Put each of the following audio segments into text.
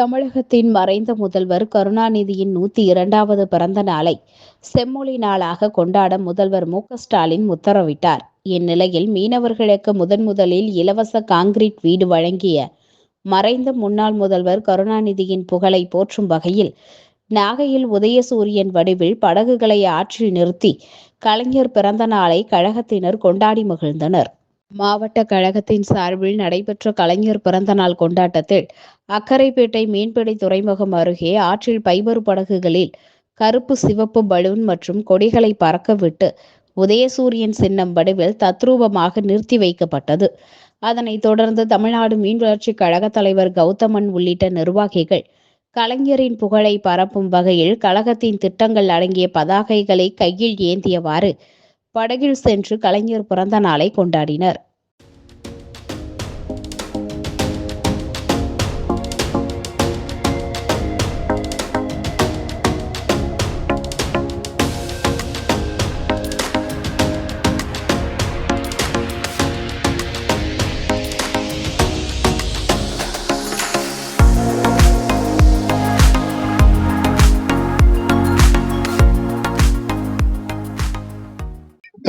தமிழகத்தின் மறைந்த முதல்வர் கருணாநிதியின் நூத்தி இரண்டாவது பிறந்த நாளை செம்மொழி நாளாக கொண்டாட முதல்வர் மு ஸ்டாலின் உத்தரவிட்டார். இந்நிலையில் மீனவர்களுக்கு முதன் முதலில் இலவச காங்கிரீட் வீடு வழங்கிய மறைந்த முன்னாள் முதல்வர் கருணாநிதியின் புகழை போற்றும் வகையில் நாகையில் உதயசூரியன் வடிவில் படகுகளை ஆற்றில் நிறுத்தி கலைஞர் பிறந்த நாளை கழகத்தினர் கொண்டாடி மகிழ்ந்தனர். மாவட்ட கழகத்தின் சார்பில் நடைபெற்ற கலைஞர் பிறந்தநாள் கொண்டாட்டத்தில் அக்கரைப்பேட்டை மீன்பிடி துறைமுகம் அருகே ஆற்றில் பைபர் படகுகளில் கருப்பு சிவப்பு பலூன் மற்றும் கொடிகளை பறக்கவிட்டு உதயசூரியன் சின்னம் வடிவில் தத்ரூபமாக நிறுத்தி வைக்கப்பட்டது. அதனைத் தொடர்ந்து தமிழ்நாடு மீன் வளர்ச்சி கழக தலைவர் கௌதமன் உள்ளிட்ட நிர்வாகிகள் கலைஞரின் புகழை பரப்பும் வகையில் கழகத்தின் திட்டங்கள் அடங்கிய பதாகைகளை கையில் ஏந்தியவாறு படகில் சென்று கலைஞர் பிறந்த நாளை கொண்டாடினர்.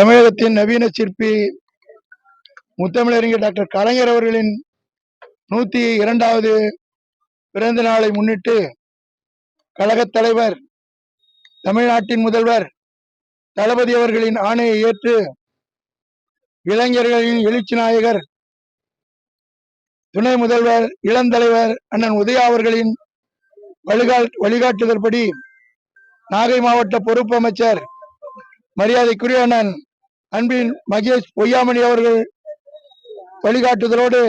தமிழகத்தின் நவீன சிற்பி முத்தமிழறிஞர் டாக்டர் கலைஞர் அவர்களின் நூத்தி இரண்டாவது பிறந்த நாளை முன்னிட்டு கழகத் தலைவர் தமிழ்நாட்டின் முதல்வர் தளபதி அவர்களின் ஆணையை ஏற்று இளைஞர்களின் எழுச்சி நாயகர் துணை முதல்வர் இளந்தலைவர் அண்ணன் உதயா அவர்களின் வழிகால் வழிகாட்டுதற்படி நாகை மாவட்ட பொறுப்பு அமைச்சர் மரியாதைக்குரிய அண்ணன் அன்பின் மகேஷ் பொய்யாமணி அவர்கள் வழிகாட்டுதலோடு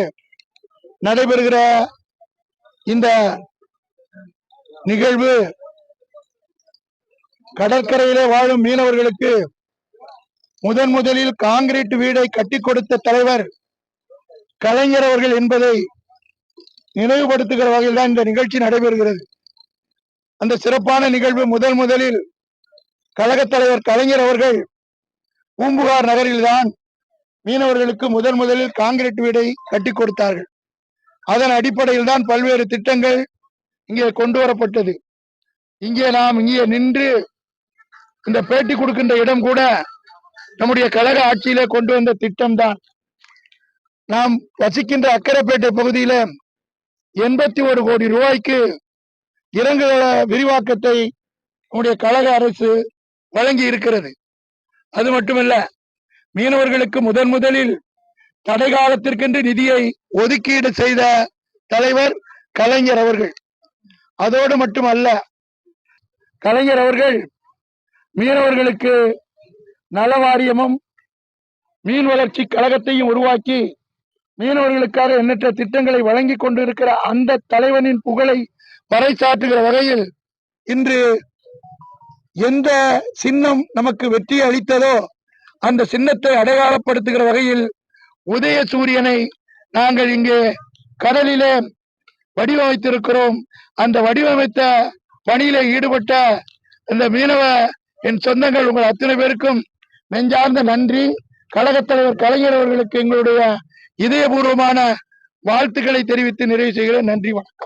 நடைபெறுகிற இந்த நிகழ்வு கடற்கரையிலே வாழும் மீனவர்களுக்கு முதன் முதலில் காங்கிரீட் வீடை கட்டி கொடுத்த தலைவர் கலைஞர் அவர்கள் என்பதை நினைவுபடுத்துகிற வகையில் தான் இந்த நிகழ்ச்சி நடைபெறுகிறது. அந்த சிறப்பான நிகழ்வு முதல் முதலில் கழகத் தலைவர் கலைஞர் அவர்கள் பூம்புகார் நகரில்தான் மீனவர்களுக்கு முதன் முதலில் காங்கிரீட் வீடை கட்டி கொடுத்தார்கள். அதன் அடிப்படையில் தான் பல்வேறு திட்டங்கள் இங்கே கொண்டு வரப்பட்டது. இங்கே நாம் இங்கே நின்று இந்த பேட்டி கொடுக்கின்ற இடம் கூட நம்முடைய கழக ஆட்சியிலே கொண்டு வந்த திட்டம் தான் நாம் வசிக்கின்ற அக்கரைப்பேட்டை பகுதியில எண்பத்தி ஒரு கோடி ரூபாய்க்கு இறங்குதள விரிவாக்கத்தை நம்முடைய கழக அரசு வழங்கி இருக்கிறது அது மட்டுமல்ல மீனவர்களுக்கு முதன் முதலில் தடை காலத்திற்கென்று நிதியை ஒதுக்கீடு செய்த தலைவர் கலைஞர் அவர்கள். அதோடு மட்டுமல்ல கலைஞர் அவர்கள் மீனவர்களுக்கு நல வாரியமும் மீன் வளர்ச்சி கழகத்தையும் உருவாக்கி மீனவர்களுக்காக எண்ணற்ற திட்டங்களை வழங்கி கொண்டிருக்கிற அந்த தலைவனின் புகழை பறைசாற்றுகிற வகையில் இன்று எந்த சின்னம் நமக்கு வெற்றி அளித்ததோ அந்த சின்னத்தை அடையாளப்படுத்துகிற வகையில் உதய சூரியனை நாங்கள் இங்கே கடலிலே வடிவமைத்திருக்கிறோம். அந்த வடிவமைத்த பணியில ஈடுபட்ட இந்த மீனவ என் சொந்தங்கள் உங்கள் அத்தனை பேருக்கும் நெஞ்சார்ந்த நன்றி. கழகத் தலைவர் கலைஞர் அவர்களுக்கு எங்களுடைய இதயபூர்வமான வாழ்த்துக்களை தெரிவித்து நிறைவு செய்கிறேன். நன்றி வணக்கம்.